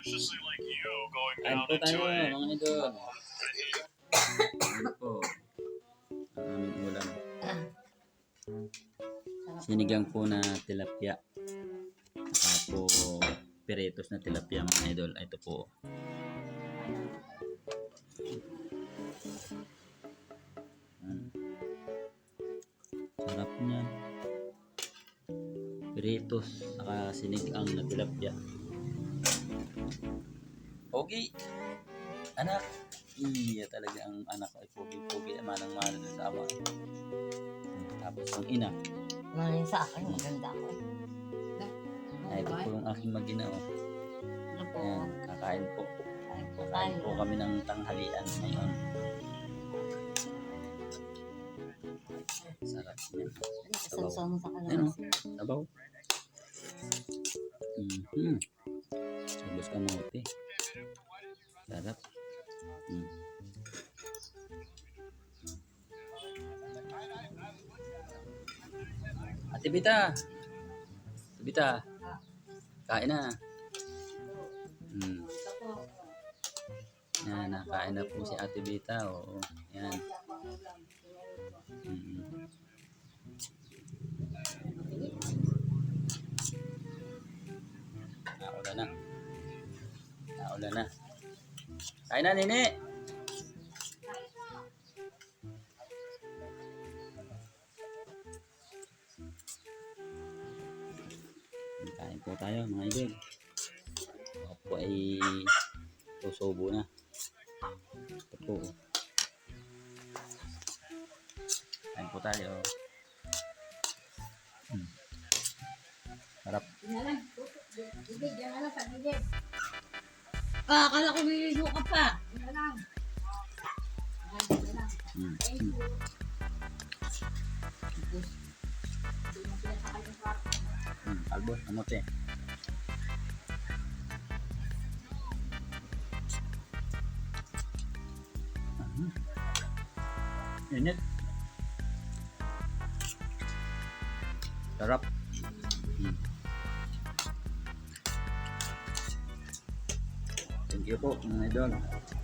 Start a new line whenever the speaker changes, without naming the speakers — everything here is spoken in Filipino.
Viciously like you going down
po tayo,
a
mga idol. Po. Ang aming ulam. Sinigang po na tilapia. Saka po peritos na tilapia mga idol. Ito po. Sarap niyan. Peritos. Saka sinigang na tilapia. Pogi! Anak! Iya talaga ang anak ko ay pogi-pogi. Manang-manang sa ama. Tapos ang ina.
Manin sa akin, maganda ako.
Ay, ito po yung aking maginaw.
Ano po?
Ayan, kakain po.
Kain po
Kakain po kami ng tanghalian ngayon. Sarap niya.
Sasaw mo sa
Ano? Sabaw. Mm-hmm. Ubus kamote. Sarap. Mm. Ate Bita. Ate Bita. Kain na. Mm. Yan, nakain na po si Ate Bita. Oo. Yan. Mm. Naulan na. Naulan na. Kain na, Nini! Kain po tayo, mga idol. Ako po ay susubo na. Ito po. Kain po tayo. Hmm. Sarap.
Ah, akala ko nililigo ka pa.
Hmm. Hmm. Hmm. Kalbo, kamote. Mhm. Init. Sarap. Hmm. Thank you po, mga idol.